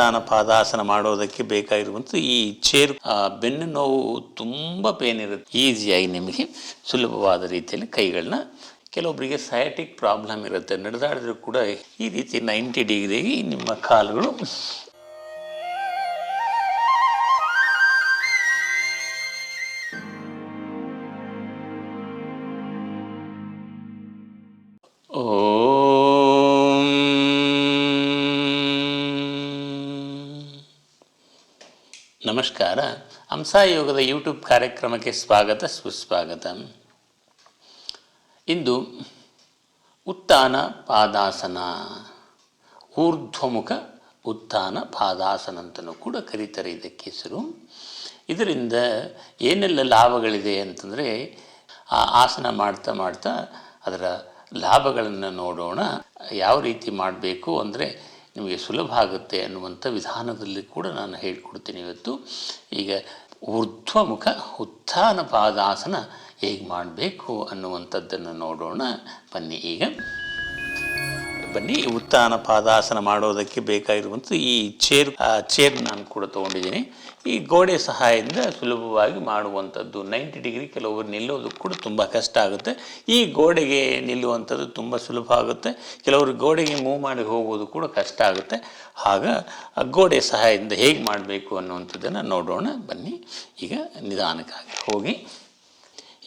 ಉತ್ಥಾನ ಪಾದಾಸನ ಮಾಡೋದಕ್ಕೆ ಬೇಕಾಗಿರುವಂಥ ಈ ಚೇರ್ ಬೆನ್ನು ನೋವು ತುಂಬ ಪೇನ್ ಇರುತ್ತೆ. ಈಸಿಯಾಗಿ ನಿಮಗೆ ಸುಲಭವಾದ ರೀತಿಯಲ್ಲಿ ಕೈಗಳನ್ನ ಕೆಲವೊಬ್ಬರಿಗೆ ಸಯಾಟಿಕ್ ಪ್ರಾಬ್ಲಮ್ ಇರುತ್ತೆ. ನಡೆದಾಡಿದ್ರು ಕೂಡ ಈ ರೀತಿ ನೈಂಟಿ ಡಿಗ್ರಿಗೆ ನಿಮ್ಮ ಕಾಲುಗಳು ಓಂ ನಮಸ್ಕಾರ. ಹಂಸಾಯೋಗದ ಯೂಟ್ಯೂಬ್ ಕಾರ್ಯಕ್ರಮಕ್ಕೆ ಸ್ವಾಗತ, ಸುಸ್ವಾಗತ. ಇಂದು ಉತ್ಥಾನ ಪಾದಾಸನ. ಊರ್ಧ್ವಮುಖ ಉತ್ಥಾನ ಪಾದಾಸನ ಅಂತಲೂ ಕೂಡ ಕರೀತಾರೆ ಇದಕ್ಕೆ ಹೆಸರು. ಇದರಿಂದ ಏನೆಲ್ಲ ಲಾಭಗಳಿದೆ ಅಂತಂದರೆ, ಆ ಆಸನ ಮಾಡ್ತಾ ಮಾಡ್ತಾ ಅದರ ಲಾಭಗಳನ್ನು ನೋಡೋಣ. ಯಾವ ರೀತಿ ಮಾಡಬೇಕು ಅಂದರೆ ನಿಮಗೆ ಸುಲಭ ಆಗುತ್ತೆ ಅನ್ನುವಂಥ ವಿಧಾನದಲ್ಲಿ ಕೂಡ ನಾನು ಹೇಳಿಕೊಡ್ತೀನಿ ಇವತ್ತು. ಈಗ ಊರ್ಧ್ವಮುಖ ಉತ್ಥಾನ ಪಾದಾಸನ ಹೇಗೆ ಮಾಡಬೇಕು ಅನ್ನುವಂಥದ್ದನ್ನು ನೋಡೋಣ. ಬನ್ನಿ ಈಗ. ಬನ್ನಿ ಉತ್ಥಾನ ಪಾದಾಸನ ಮಾಡೋದಕ್ಕೆ ಬೇಕಾಗಿರುವಂಥ ಈ ಚೇರ್ ಚೇರ್ ನಾನು ಕೂಡ ತೊಗೊಂಡಿದ್ದೀನಿ. ಈ ಗೋಡೆ ಸಹಾಯದಿಂದ ಸುಲಭವಾಗಿ ಮಾಡುವಂಥದ್ದು. ನೈಂಟಿ ಡಿಗ್ರಿ ಕೆಲವರು ನಿಲ್ಲೋದು ಕೂಡ ತುಂಬ ಕಷ್ಟ ಆಗುತ್ತೆ. ಈ ಗೋಡೆಗೆ ನಿಲ್ಲುವಂಥದ್ದು ತುಂಬ ಸುಲಭ ಆಗುತ್ತೆ. ಕೆಲವರು ಗೋಡೆಗೆ ಮೂವ್ ಮಾಡಿ ಹೋಗೋದು ಕೂಡ ಕಷ್ಟ ಆಗುತ್ತೆ. ಆಗ ಆ ಗೋಡೆ ಸಹಾಯದಿಂದ ಹೇಗೆ ಮಾಡಬೇಕು ಅನ್ನುವಂಥದ್ದನ್ನು ನೋಡೋಣ. ಬನ್ನಿ, ಈಗ ನಿಧಾನಕ್ಕಾಗಿ ಹೋಗಿ.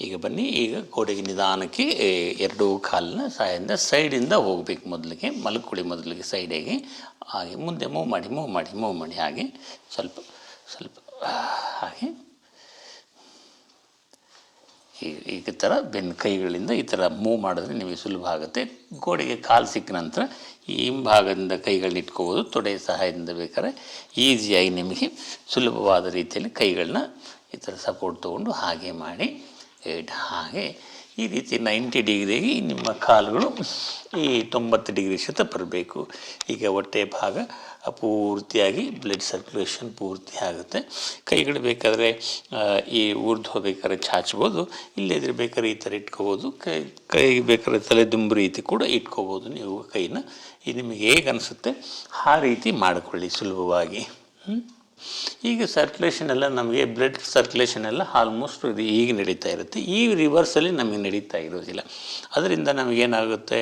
ಈಗ ಬನ್ನಿ, ಈಗ ಗೋಡೆಗೆ ನಿಧಾನಕ್ಕೆ ಎರಡು ಕಾಲಿನ ಸಹಾಯದಿಂದ ಸೈಡಿಂದ ಹೋಗಬೇಕು ಮೊದಲಿಗೆ. ಮಲ್ಕೊಳ್ಳಿ ಮೊದಲಿಗೆ ಸೈಡಿಗೆ. ಹಾಗೆ ಮುಂದೆ ಮೂವ್ ಮಾಡಿ ಮೂವ್ ಮಾಡಿ ಮೂವ್ ಮಾಡಿ. ಹಾಗೆ ಸ್ವಲ್ಪ ಸ್ವಲ್ಪ ಹಾಗೆ. ಈ ಈ ಥರ ಬೆನ್ನು ಕೈಗಳಿಂದ ಈ ಥರ ಮೂವ್ ಮಾಡಿದ್ರೆ ನಿಮಗೆ ಸುಲಭ ಆಗುತ್ತೆ. ಗೋಡೆಗೆ ಕಾಲು ಸಿಕ್ಕ ನಂತರ ಈ ಹಿಂಭಾಗದಿಂದ ಕೈಗಳನ್ನ ಇಟ್ಕೋಬೋದು. ತೊಡೆ ಸಹಾಯದಿಂದ ಬೇಕಾದ್ರೆ ಈಸಿಯಾಗಿ ನಿಮಗೆ ಸುಲಭವಾದ ರೀತಿಯಲ್ಲಿ ಕೈಗಳನ್ನ ಈ ಥರ ಸಪೋರ್ಟ್ ತೊಗೊಂಡು ಹಾಗೆ ಮಾಡಿ ಹಾಗೆ ಈ ರೀತಿ ನೈಂಟಿ ಡಿಗ್ರಿಗೆ ನಿಮ್ಮ ಕಾಲುಗಳು ಈ ತೊಂಬತ್ತು ಡಿಗ್ರಿ ಶತ ಬರಬೇಕು. ಈಗ ಹೊಟ್ಟೆ ಭಾಗ ಪೂರ್ತಿಯಾಗಿ ಬ್ಲಡ್ ಸರ್ಕ್ಯುಲೇಷನ್ ಪೂರ್ತಿ ಆಗುತ್ತೆ. ಕೈಗಳು ಬೇಕಾದರೆ ಈ ಊರ್ದು ಬೇಕಾದ್ರೆ ಚಾಚ್ಬೋದು ಇಲ್ಲದಿದ್ರೆ ಬೇಕಾದ್ರೆ ಈ ಥರ ಇಟ್ಕೋಬೋದು. ಕೈ ಕೈ ಬೇಕಾದ್ರೆ ತಲೆದುಂಬು ರೀತಿ ಕೂಡ ಇಟ್ಕೋಬೋದು ನೀವು ಕೈನ. ಇದು ನಿಮಗೆ ಹೇಗೆ ಅನಿಸುತ್ತೆ? ಆ ರೀತಿ ಮಾಡಿಕೊಳ್ಳಿ ಸುಲಭವಾಗಿ? ಈಗ ಸರ್ಕ್ಯುಲೇಷನ್ ಎಲ್ಲ ನಮಗೆ ಬ್ಲಡ್ ಸರ್ಕ್ಯುಲೇಷನ್ ಎಲ್ಲ ಆಲ್ಮೋಸ್ಟ್ ಇದು ಈಗ ನಡೀತಾ ಇರುತ್ತೆ. ಈ ರಿವರ್ಸಲ್ಲಿ ನಮಗೆ ನಡೀತಾ ಇರೋದಿಲ್ಲ. ಅದರಿಂದ ನಮಗೇನಾಗುತ್ತೆ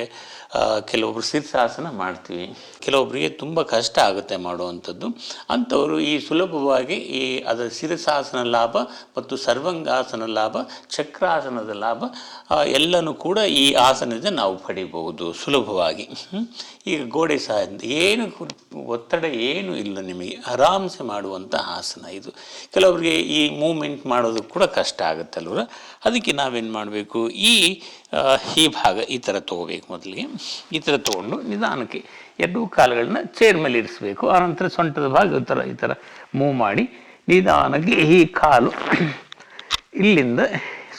ಕೆಲವೊಬ್ರು ಶೀರ್ಷಾಸನ ಮಾಡ್ತೀವಿ. ಕೆಲವೊಬ್ಬರಿಗೆ ತುಂಬ ಕಷ್ಟ ಆಗುತ್ತೆ ಮಾಡುವಂಥದ್ದು. ಅಂಥವರು ಈ ಸುಲಭವಾಗಿ ಈ ಅದರ ಶಿರಸಾಸನ ಲಾಭ ಮತ್ತು ಸರ್ವಂಗಾಸನ ಲಾಭ, ಚಕ್ರಾಸನದ ಲಾಭ ಎಲ್ಲನೂ ಕೂಡ ಈ ಆಸನದಿಂದ ನಾವು ಪಡಿಬಹುದು ಸುಲಭವಾಗಿ. ಈಗ ಗೋಡೆ ಸಹ ಏನು ಒತ್ತಡ ಏನು ಇಲ್ಲ ನಿಮಗೆ. ಆರಾಮ್ಸೆ ಮಾಡುವಂಥ ಆಸನ ಇದು. ಕೆಲವರಿಗೆ ಈ ಮೂಮೆಂಟ್ ಮಾಡೋದು ಕೂಡ ಕಷ್ಟ ಆಗುತ್ತಲ್ವ ಅದಕ್ಕೆ ನಾವೇನು ಮಾಡಬೇಕು? ಈ ಈ ಭಾಗ ಈ ಥರ ತೊಗೋಬೇಕು ಮೊದಲಿಗೆ. ಈ ಥರ ತೊಗೊಂಡು ನಿಧಾನಕ್ಕೆ ಎರಡೂ ಕಾಲುಗಳನ್ನ ಚೇರ್ ಮೇಲೆ ಇರಿಸಬೇಕು. ಆನಂತರ ಸೊಂಟದ ಭಾಗ ಈ ಥರ ಈ ಥರ ಮೂವ್ ಮಾಡಿ ನಿಧಾನಕ್ಕೆ ಈ ಕಾಲು ಇಲ್ಲಿಂದ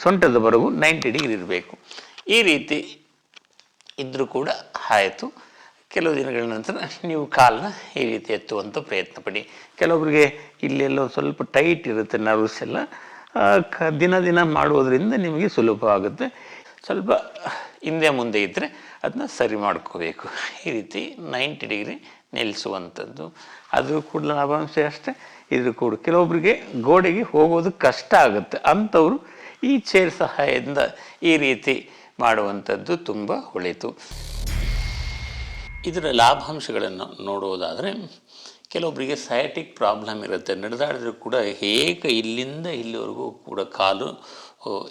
ಸೊಂಟದವರೆಗೂ ನೈಂಟಿ ಡಿಗ್ರಿ ಇರಬೇಕು. ಈ ರೀತಿ ಇದ್ದರೂ ಕೂಡ ಆಯಿತು. ಕೆಲವು ದಿನಗಳ ನಂತರ ನೀವು ಕಾಲನ್ನ ಈ ರೀತಿ ಎತ್ತುವಂಥ ಪ್ರಯತ್ನ ಪಡಿ ಕೆಲವೊಬ್ಬರಿಗೆ ಇಲ್ಲೆಲ್ಲೋ ಸ್ವಲ್ಪ ಟೈಟ್ ಇರುತ್ತೆ ನರ್ವ್ಸ್ ಎಲ್ಲ. ಕ, ದಿನ ದಿನ ಮಾಡುವುದರಿಂದ ನಿಮಗೆ ಸುಲಭ ಆಗುತ್ತೆ ಸ್ವಲ್ಪ ಹಿಂದೆ ಮುಂದೆ ಇದ್ದರೆ ಅದನ್ನ ಸರಿ ಮಾಡ್ಕೋಬೇಕು. ಈ ರೀತಿ ನೈಂಟಿ ಡಿಗ್ರಿ ನಿಲ್ಲಿಸುವಂಥದ್ದು. ಅದು ಕೂಡ ಲಾಭಾಂಶ ಅಷ್ಟೇ. ಇದು ಕೂಡ ಕೆಲವೊಬ್ಬರಿಗೆ ಗೋಡೆಗೆ ಹೋಗೋದು ಕಷ್ಟ ಆಗುತ್ತೆ. ಅಂಥವರು ಈ ಚೇರ್ ಸಹಾಯದಿಂದ ಈ ರೀತಿ ಮಾಡುವಂಥದ್ದು ತುಂಬ ಒಳಿತು ಇದರ ಲಾಭಾಂಶಗಳನ್ನು ನೋಡುವುದಾದರೆ ಕೆಲವೊಬ್ಬರಿಗೆ ಸಯಾಟಿಕ್ ಪ್ರಾಬ್ಲಮ್ ಇರುತ್ತೆ. ನಡೆದಾಡಿದ್ರೂ ಕೂಡ ಹೇಗೆ ಇಲ್ಲಿಂದ ಇಲ್ಲಿವರೆಗೂ ಕೂಡ ಕಾಲು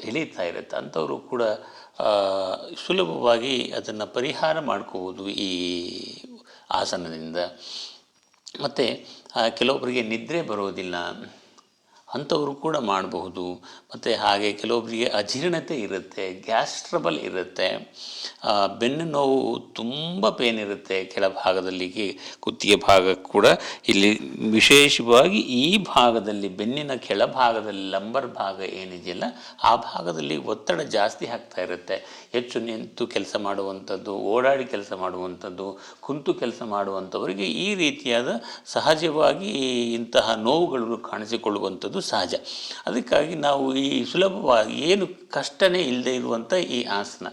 ಎಳೀತಾ ಇರುತ್ತೆ. ಅಂಥವರು ಕೂಡ ಸುಲಭವಾಗಿ ಅದನ್ನು ಪರಿಹಾರ ಮಾಡ್ಕೋಬೋದು ಈ ಆಸನದಿಂದ. ಮತ್ತು ಕೆಲವೊಬ್ಬರಿಗೆ ನಿದ್ರೆ ಬರೋದಿಲ್ಲ. ಅಂಥವರು ಕೂಡ ಮಾಡಬಹುದು. ಮತ್ತು ಹಾಗೆ ಕೆಲವೊಬ್ಬರಿಗೆ ಅಜೀರ್ಣತೆ ಇರುತ್ತೆ, ಗ್ಯಾಸ್ ಟ್ರಬಲ್ ಇರುತ್ತೆ. ಬೆನ್ನು ನೋವು ತುಂಬ ಪೇನ್ ಇರುತ್ತೆ ಕೆಳಭಾಗದಲ್ಲಿ ಭಾಗದಲ್ಲಿ ಕುತ್ತಿಗೆ ಭಾಗ ಕೂಡ. ಇಲ್ಲಿ ವಿಶೇಷವಾಗಿ ಈ ಭಾಗದಲ್ಲಿ, ಬೆನ್ನಿನ ಕೆಳಭಾಗದಲ್ಲಿ ಲಂಬರ್ ಭಾಗ ಏನಿದೆಯಲ್ಲ, ಆ ಭಾಗದಲ್ಲಿ ಒತ್ತಡ ಜಾಸ್ತಿ ಆಗ್ತಾ ಇರುತ್ತೆ. ಹೆಚ್ಚು ನಿಂತು ಕೆಲಸ ಮಾಡುವಂಥದ್ದು, ಓಡಾಡಿ ಕೆಲಸ ಮಾಡುವಂಥದ್ದು, ಕುಂತು ಕೆಲಸ ಮಾಡುವಂಥವರಿಗೆ ಈ ರೀತಿಯಾದ ಸಹಜವಾಗಿ ಇಂತಹ ನೋವುಗಳು ಕಾಣಿಸಿಕೊಳ್ಳುವಂಥದ್ದು ಸಹಜ. ಅದಕ್ಕಾಗಿ ನಾವು ಈ ಸುಲಭವಾಗಿ ಏನು ಕಷ್ಟನೇ ಇಲ್ಲದೆ ಇರುವಂಥ ಈ ಆಸನ.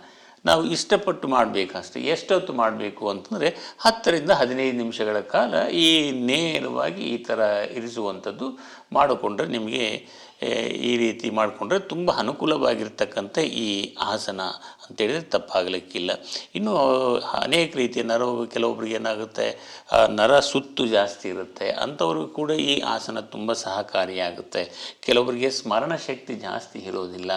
ನಾವು ಇಷ್ಟಪಟ್ಟು ಮಾಡಬೇಕಷ್ಟೆ, ಎಷ್ಟೊತ್ತು ಮಾಡಬೇಕು ಅಂತಂದರೆ ಹತ್ತರಿಂದ ಹದಿನೈದು ನಿಮಿಷಗಳ ಕಾಲ ಈ ನೇರವಾಗಿ ಈ ಥರ ಇರಿಸುವಂಥದ್ದು ಮಾಡಿಕೊಂಡ್ರೆ ನಿಮಗೆ ಈ ರೀತಿ ಮಾಡಿಕೊಂಡ್ರೆ ತುಂಬ ಅನುಕೂಲವಾಗಿರ್ತಕ್ಕಂಥ ಈ ಆಸನ ಅಂತೇಳಿದರೆ ತಪ್ಪಾಗಲಿಕ್ಕಿಲ್ಲ. ಇನ್ನು, ಅನೇಕ ರೀತಿಯ ನರ, ಕೆಲವೊಬ್ರಿಗೆ ಏನಾಗುತ್ತೆ ನರ ಸುತ್ತು ಜಾಸ್ತಿ ಇರುತ್ತೆ. ಅಂಥವ್ರಿಗೂ ಕೂಡ ಈ ಆಸನ ತುಂಬ ಸಹಕಾರಿಯಾಗುತ್ತೆ. ಕೆಲವರಿಗೆ ಸ್ಮರಣ ಶಕ್ತಿ ಜಾಸ್ತಿ ಇರೋದಿಲ್ಲ.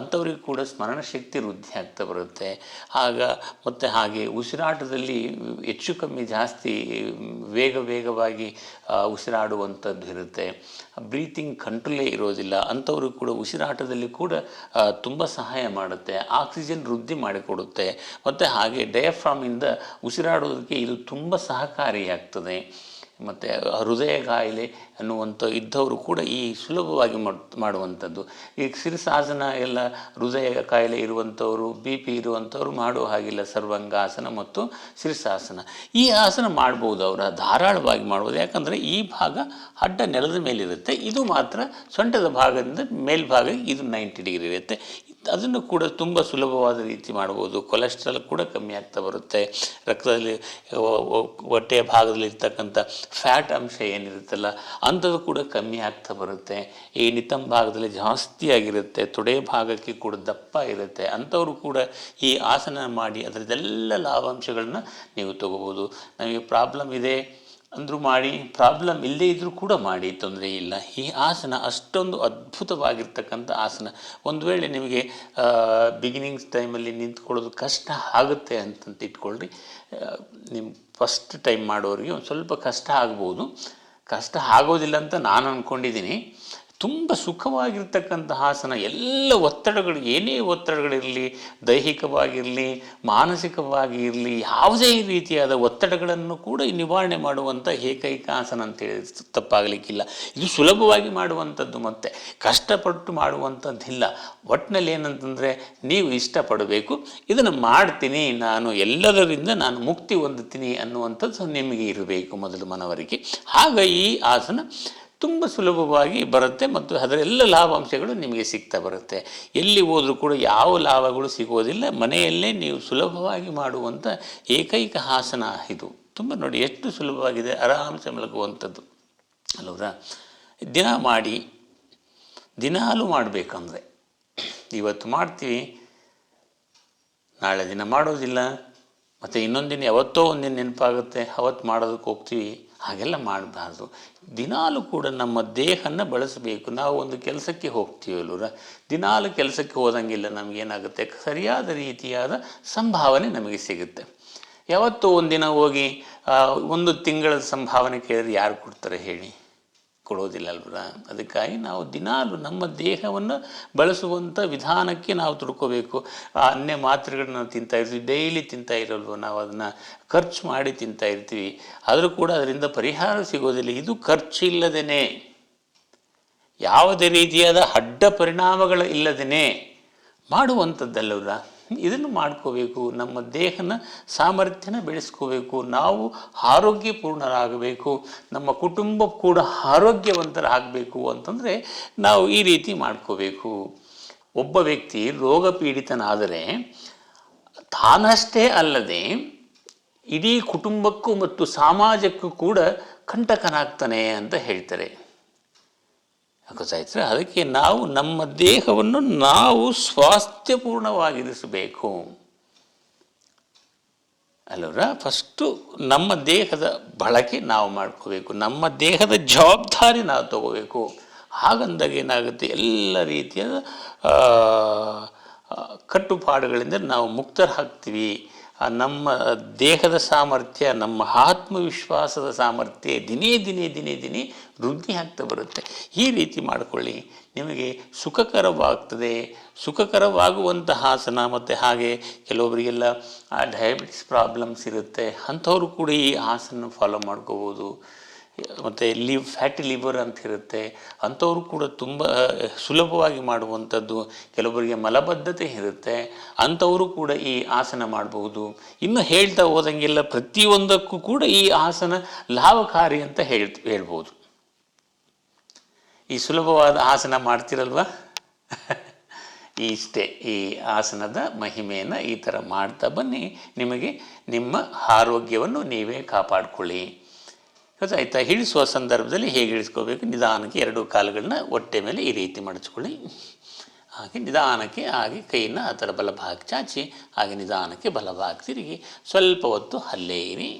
ಅಂಥವ್ರಿಗೂ ಕೂಡ ಸ್ಮರಣ ಶಕ್ತಿ ವೃದ್ಧಿ ಆಗ್ತಾ ಬರುತ್ತೆ. ಆಗ ಮತ್ತು ಹಾಗೆ ಉಸಿರಾಟದಲ್ಲಿ ಹೆಚ್ಚು ಕಮ್ಮಿ ಜಾಸ್ತಿ ವೇಗ ವೇಗವಾಗಿ ಉಸಿರಾಡುವಂಥದ್ದು ಇರುತ್ತೆ. ಬ್ರೀತಿಂಗ್ ಕಂಟ್ರೋಲೇ ಇರೋದಿಲ್ಲ. ಅಂಥವ್ರಿಗೂ ಕೂಡ ಉಸಿರಾಟದಲ್ಲಿ ಕೂಡ ತುಂಬ ಸಹಾಯ ಮಾಡುತ್ತೆ. ಆಕ್ಸಿಜನ್ ವೃದ್ಧಿ ಮಾಡಿಕೊಡುತ್ತೆ. ಮತ್ತು ಹಾಗೆ ಡಯಾಫ್ರಾಮಿಂದ ಉಸಿರಾಡೋದಕ್ಕೆ ಇದು ತುಂಬ ಸಹಕಾರಿಯಾಗ್ತದೆ. ಮತ್ತು ಹೃದಯ ಕಾಯಿಲೆ ಅನ್ನುವಂಥ ಇದ್ದವರು ಕೂಡ ಈ ಸುಲಭವಾಗಿ ಮಾಡ್- ಮಾಡುವಂಥದ್ದು. ಈ ಶಿರಸಾಸನ ಎಲ್ಲ ಹೃದಯ ಕಾಯಿಲೆ ಇರುವಂಥವರು ಬಿ ಪಿ ಇರುವಂಥವ್ರು ಮಾಡುವ ಹಾಗಿಲ್ಲ ಸರ್ವಾಂಗಾಸನ ಮತ್ತು ಶಿರಸಾಸನ ಈ ಆಸನ ಮಾಡ್ಬೋದು ಅವರ, ಧಾರಾಳವಾಗಿ ಮಾಡ್ಬೋದು. ಯಾಕಂದರೆ ಈ ಭಾಗ ಅಡ್ಡ ನೆಲದ ಮೇಲಿರುತ್ತೆ. ಇದು ಮಾತ್ರ ಸೊಂಟದ ಭಾಗದಿಂದ ಮೇಲ್ಭಾಗ ಇದು ನೈಂಟಿ ಡಿಗ್ರಿ ಇರುತ್ತೆ. ಅದನ್ನು ಕೂಡ ತುಂಬ ಸುಲಭವಾದ ರೀತಿ ಮಾಡ್ಬೋದು. ಕೊಲೆಸ್ಟ್ರಾಲ್ ಕೂಡ ಕಮ್ಮಿ ಆಗ್ತಾ ಬರುತ್ತೆ. ರಕ್ತದಲ್ಲಿ ಹೊಟ್ಟೆಯ ಭಾಗದಲ್ಲಿ ಇರ್ತಕ್ಕಂಥ ಫ್ಯಾಟ್ ಅಂಶ ಏನಿರುತ್ತಲ್ಲ, ಅಂಥದ್ದು ಕೂಡ ಕಮ್ಮಿ ಆಗ್ತಾ ಬರುತ್ತೆ. ಈ ನಿತಂ ಭಾಗದಲ್ಲಿ ಜಾಸ್ತಿ ಆಗಿರುತ್ತೆ, ತೊಡೆ ಭಾಗಕ್ಕೆ ಕೂಡ ದಪ್ಪ ಇರುತ್ತೆ. ಅಂಥವ್ರು ಕೂಡ ಈ ಆಸನ ಮಾಡಿ ಅದರದ್ದೆಲ್ಲ ಲಾಭಾಂಶಗಳನ್ನ ನೀವು ತಗೋಬೋದು. ನಮಗೆ ಪ್ರಾಬ್ಲಮ್ ಇದೆ. ಅಂದರೂ ಮಾಡಿ, ಪ್ರಾಬ್ಲಮ್ ಇಲ್ಲದೇ ಇದ್ದರೂ ಕೂಡ ಮಾಡಿ, ತೊಂದರೆ ಇಲ್ಲ. ಈ ಆಸನ ಅಷ್ಟೊಂದು ಅದ್ಭುತವಾಗಿರ್ತಕ್ಕಂಥ ಆಸನ. ಒಂದು ವೇಳೆ ನಿಮಗೆ ಬಿಗಿನಿಂಗ್ಸ್ ಟೈಮಲ್ಲಿ ನಿಂತ್ಕೊಳ್ಳೋದು ಕಷ್ಟ ಆಗುತ್ತೆ ಅಂತಂತ ಇಟ್ಕೊಳ್ಳ್ರಿ ನಿಮ್ಮ ಫಸ್ಟ್ ಟೈಮ್ ಮಾಡೋರಿಗೆ ಒಂದು ಸ್ವಲ್ಪ ಕಷ್ಟ ಆಗ್ಬೋದು. ಕಷ್ಟ ಆಗೋದಿಲ್ಲ ಅಂತ ನಾನು ಅಂದ್ಕೊಂಡಿದ್ದೀನಿ ತುಂಬ ಸುಖವಾಗಿರ್ತಕ್ಕಂಥ ಆಸನ ಎಲ್ಲ ಒತ್ತಡಗಳು, ಏನೇ ಒತ್ತಡಗಳಿರಲಿ, ದೈಹಿಕವಾಗಿರಲಿ ಮಾನಸಿಕವಾಗಿ ಇರಲಿ ಯಾವುದೇ ರೀತಿಯಾದ ಒತ್ತಡಗಳನ್ನು ಕೂಡ ನಿವಾರಣೆ ಮಾಡುವಂಥ ಏಕೈಕ ಆಸನ ಅಂತೇಳಿ ತಪ್ಪಾಗಲಿಕ್ಕಿಲ್ಲ. ಇದು ಸುಲಭವಾಗಿ ಮಾಡುವಂಥದ್ದು ಮತ್ತೆ. ಕಷ್ಟಪಟ್ಟು ಮಾಡುವಂಥದ್ದಿಲ್ಲ. ಒಟ್ಟಿನಲ್ಲಿ ಏನಂತಂದರೆ, ನೀವು ಇಷ್ಟಪಡಬೇಕು. ಇದನ್ನು ಮಾಡ್ತೀನಿ, ನಾನು ಎಲ್ಲದರಿಂದ ನಾನು ಮುಕ್ತಿ ಹೊಂದುತ್ತೀನಿ ಅನ್ನುವಂಥದ್ದು ನಿಮಗೆ ಇರಬೇಕು ಮೊದಲು ಮನವರಿಕೆ. ಆಗ ಈ ಆಸನ ತುಂಬ ಸುಲಭವಾಗಿ ಬರುತ್ತೆ ಮತ್ತು ಅದರೆಲ್ಲ ಲಾಭಾಂಶಗಳು ನಿಮಗೆ ಸಿಗ್ತಾ ಬರುತ್ತೆ. ಎಲ್ಲಿ ಹೋದರೂ ಕೂಡ ಯಾವ ಲಾಭಗಳು ಸಿಗೋದಿಲ್ಲ, ಮನೆಯಲ್ಲೇ ನೀವು ಸುಲಭವಾಗಿ ಮಾಡುವಂಥ ಏಕೈಕ ಆಸನ ಇದು. ತುಂಬ ನೋಡಿ, ಎಷ್ಟು ಸುಲಭವಾಗಿದೆ ಆರಾಮ್ಸೆ ಮಲಗುವಂಥದ್ದು ಅಲ್ವದಾ ದಿನ ಮಾಡಿ, ದಿನಾಲು ಮಾಡಬೇಕಂದ್ರೆ. ಇವತ್ತು ಮಾಡ್ತೀವಿ, ನಾಳೆ ದಿನ ಮಾಡೋದಿಲ್ಲ, ಮತ್ತು ಇನ್ನೊಂದು ದಿನ ಯಾವತ್ತೋ ಒಂದಿನ ನೆನಪಾಗುತ್ತೆ, ಅವತ್ತು ಮಾಡೋದಕ್ಕೆ ಹೋಗ್ತೀವಿ. ಹಾಗೆಲ್ಲ ಮಾಡಬಾರ್ದು. ದಿನಾಲೂ ಕೂಡ ನಮ್ಮ ದೇಹನ ಬಳಸಬೇಕು. ನಾವು ಒಂದು ಕೆಲಸಕ್ಕೆ ಹೋಗ್ತೀವಲ್ಲ ದಿನಾಲು ಕೆಲಸಕ್ಕೆ ಹೋದಂಗಿಲ್ಲ ನಮಗೇನಾಗುತ್ತೆ? ಸರಿಯಾದ ರೀತಿಯಾದ ಸಂಭಾವನೆ ನಮಗೆ ಸಿಗುತ್ತೆ. ಯಾವತ್ತೂ ಒಂದಿನ ಹೋಗಿ ಒಂದು ತಿಂಗಳ ಸಂಭಾವನೆ ಕೇಳಿದ್ರೆ ಯಾರು ಕೊಡ್ತಾರೆ ಹೇಳಿ? ಕೊಡೋದಿಲ್ಲ ಅಲ್ವರ ಅದಕ್ಕಾಗಿ ನಾವು ದಿನಾಲು ನಮ್ಮ ದೇಹವನ್ನು ಬಳಸುವಂಥ ವಿಧಾನಕ್ಕೆ ನಾವು ತಿಳ್ಕೋಬೇಕು ಆ ಅನ್ಯ ಮಾತ್ರೆಗಳನ್ನ ತಿಂತಾ ಇರ್ತೀವಿ, ಡೈಲಿ ತಿಂತಾ ಇರಲ್ವ ನಾವು ಅದನ್ನು? ಖರ್ಚು ಮಾಡಿ ತಿಂತಾ ಇರ್ತೀವಿ. ಆದರೂ ಕೂಡ ಅದರಿಂದ ಪರಿಹಾರ ಸಿಗೋದಿಲ್ಲ. ಇದು ಖರ್ಚಿಲ್ಲದೇ ಯಾವುದೇ ರೀತಿಯಾದ ಅಡ್ಡ ಪರಿಣಾಮಗಳು ಇಲ್ಲದೇ ಮಾಡುವಂಥದ್ದಲ್ಲವ್ರ ಇದನ್ನು ಮಾಡ್ಕೋಬೇಕು, ನಮ್ಮ ದೇಹನ ಸಾಮರ್ಥ್ಯನ ಬೆಳೆಸ್ಕೋಬೇಕು, ನಾವು ಆರೋಗ್ಯಪೂರ್ಣರಾಗಬೇಕು, ನಮ್ಮ ಕುಟುಂಬ ಕೂಡ ಆರೋಗ್ಯವಂತರಾಗಬೇಕು ಅಂತಂದರೆ ನಾವು ಈ ರೀತಿ ಮಾಡ್ಕೋಬೇಕು. ಒಬ್ಬ ವ್ಯಕ್ತಿ ರೋಗ ಪೀಡಿತನಾದರೆ ತಾನಷ್ಟೇ ಅಲ್ಲದೆ ಇಡೀ ಕುಟುಂಬಕ್ಕೂ ಮತ್ತು ಸಮಾಜಕ್ಕೂ ಕೂಡ ಕಂಟಕನಾಗ್ತಾನೆ ಅಂತ ಹೇಳ್ತಾರೆ. ಗೊತ್ತಾಯ್ತು ಅದಕ್ಕೆ ನಾವು ನಮ್ಮ ದೇಹವನ್ನು ನಾವು ಸ್ವಾಸ್ಥ್ಯಪೂರ್ಣವಾಗಿರಿಸಬೇಕು. ಅಲ್ಲವ್ರ? ಫಸ್ಟು ನಮ್ಮ ದೇಹದ ಬಳಕೆ ನಾವು ಮಾಡ್ಕೋಬೇಕು. ನಮ್ಮ ದೇಹದ ಜವಾಬ್ದಾರಿ ನಾವು ತಗೋಬೇಕು. ಹಾಗಂದಾಗ ಏನಾಗುತ್ತೆ? ಎಲ್ಲ ಆ, ಕಟ್ಟುಪಾಡುಗಳಿಂದ ನಾವು ಮುಕ್ತರಾಗ್ತೀವಿ. ನಮ್ಮ ದೇಹದ ಸಾಮರ್ಥ್ಯ, ನಮ್ಮ ಆತ್ಮವಿಶ್ವಾಸದ ಸಾಮರ್ಥ್ಯ ದಿನೇ ದಿನೇ ದಿನೇ ದಿನೇ ವೃದ್ಧಿ ಆಗ್ತಾ ಬರುತ್ತೆ. ಈ ರೀತಿ ಮಾಡಿಕೊಳ್ಳಿ. ನಿಮಗೆ ಸುಖಕರವಾಗ್ತದೆ. ಸುಖಕರವಾಗುವಂತಹ ಆಸನ ಮತ್ತು ಹಾಗೆ ಕೆಲವೊಬ್ಬರಿಗೆಲ್ಲ ಡಯಾಬಿಟಿಸ್ ಪ್ರಾಬ್ಲಮ್ಸ್ ಇರುತ್ತೆ. ಅಂಥವರು ಕೂಡ ಈ ಆಸನ ಫಾಲೋ ಮಾಡ್ಕೋಬೋದು. ಮತ್ತು ಲಿವ್, ಫ್ಯಾಟಿ ಲಿವರ್ ಅಂತ ಇರುತ್ತೆ. ಅಂಥವರು ಕೂಡ ತುಂಬ ಸುಲಭವಾಗಿ ಮಾಡುವಂಥದ್ದು ಕೆಲವರಿಗೆ ಮಲಬದ್ಧತೆ ಇರುತ್ತೆ. ಅಂಥವರು ಕೂಡ ಈ ಆಸನ ಮಾಡಬಹುದು. ಇನ್ನು ಹೇಳ್ತಾ ಹೋದಂಗೆಲ್ಲ ಪ್ರತಿಯೊಂದಕ್ಕೂ ಕೂಡ ಈ ಆಸನ ಲಾಭಕಾರಿ ಅಂತ ಹೇಳ್ ಹೇಳ್ಬೋದು ಈ ಸುಲಭವಾದ ಆಸನ ಮಾಡ್ತಿರಲ್ವಾ? ಇಷ್ಟೇ ಈ ಆಸನದ ಮಹಿಮೆಯನ್ನು ಈ ಥರ ಮಾಡ್ತಾ ಬನ್ನಿ. ನಿಮಗೆ ನಿಮ್ಮ ಆರೋಗ್ಯವನ್ನು ನೀವೇ ಕಾಪಾಡಿಕೊಳ್ಳಿ. ಗೊತ್ತಾಯ್ತಾ ಇಳಿಸುವ ಸಂದರ್ಭದಲ್ಲಿ ಹೇಗೆ ಇಳಿಸ್ಕೋಬೇಕು ನಿಧಾನಕ್ಕೆ ಎರಡು ಕಾಲುಗಳನ್ನ ಹೊಟ್ಟೆ ಮೇಲೆ ಈ ರೀತಿ ಮಡಚ್ಕೊಳ್ಳಿ ಹಾಗೆ ನಿಧಾನಕ್ಕೆ, ಹಾಗೆ ಕೈಯನ್ನು ಆ ಥರ ಬಲಭಾಗ ಚಾಚಿ, ಹಾಗೆ ನಿಧಾನಕ್ಕೆ ಬಲಭಾಗ ತಿರುಗಿ. ಸ್ವಲ್ಪ ಹೊತ್ತು ಅಲ್ಲೇ ಇರಿ.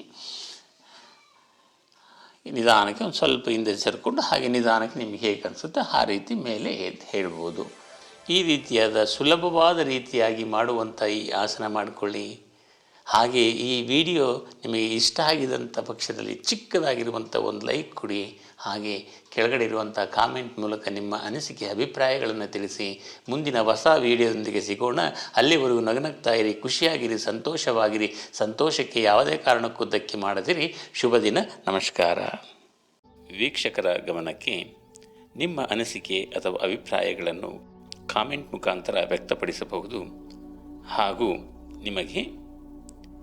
ನಿಧಾನಕ್ಕೆ ಒಂದು ಸ್ವಲ್ಪ ಹಿಂದೆ ಸೇರಿಕೊಂಡು, ಹಾಗೆ ನಿಧಾನಕ್ಕೆ ನಿಮಗೆ ಹೇಗೆ ಅನಿಸುತ್ತೆ ಆ ರೀತಿ ಮೇಲೆ ಹೇಳ್ಬೋದು. ಈ ರೀತಿಯಾದ ಸುಲಭವಾದ ರೀತಿಯಾಗಿ ಮಾಡುವಂಥ ಈ ಆಸನ ಮಾಡಿಕೊಳ್ಳಿ. ಹಾಗೆ ಈ ವಿಡಿಯೋ ನಿಮಗೆ ಇಷ್ಟ ಆಗಿದಂಥ ಪಕ್ಷದಲ್ಲಿ ಚಿಕ್ಕದಾಗಿರುವಂಥ ಒಂದು ಲೈಕ್ ಕೊಡಿ, ಹಾಗೆ ಕೆಳಗಡೆ ಇರುವಂಥ ಕಾಮೆಂಟ್ ಮೂಲಕ ನಿಮ್ಮ ಅನಿಸಿಕೆ, ಅಭಿಪ್ರಾಯಗಳನ್ನು ತಿಳಿಸಿ. ಮುಂದಿನ ಹೊಸ ವಿಡಿಯೋದೊಂದಿಗೆ ಸಿಗೋಣ. ಅಲ್ಲಿವರೆಗೂ ನಗನಗ್ತಾ ಇರಿ, ಖುಷಿಯಾಗಿರಿ, ಸಂತೋಷವಾಗಿರಿ. ಸಂತೋಷಕ್ಕೆ ಯಾವುದೇ ಕಾರಣಕ್ಕೂ ಧಕ್ಕೆ ಮಾಡದಿರಿ. ಶುಭ ದಿನ, ನಮಸ್ಕಾರ. ವೀಕ್ಷಕರ ಗಮನಕ್ಕೆ ನಿಮ್ಮ ಅನಿಸಿಕೆ ಅಥವಾ ಅಭಿಪ್ರಾಯಗಳನ್ನು ಕಾಮೆಂಟ್ ಮುಖಾಂತರ ವ್ಯಕ್ತಪಡಿಸಬಹುದು. ಹಾಗೂ ನಿಮಗೆ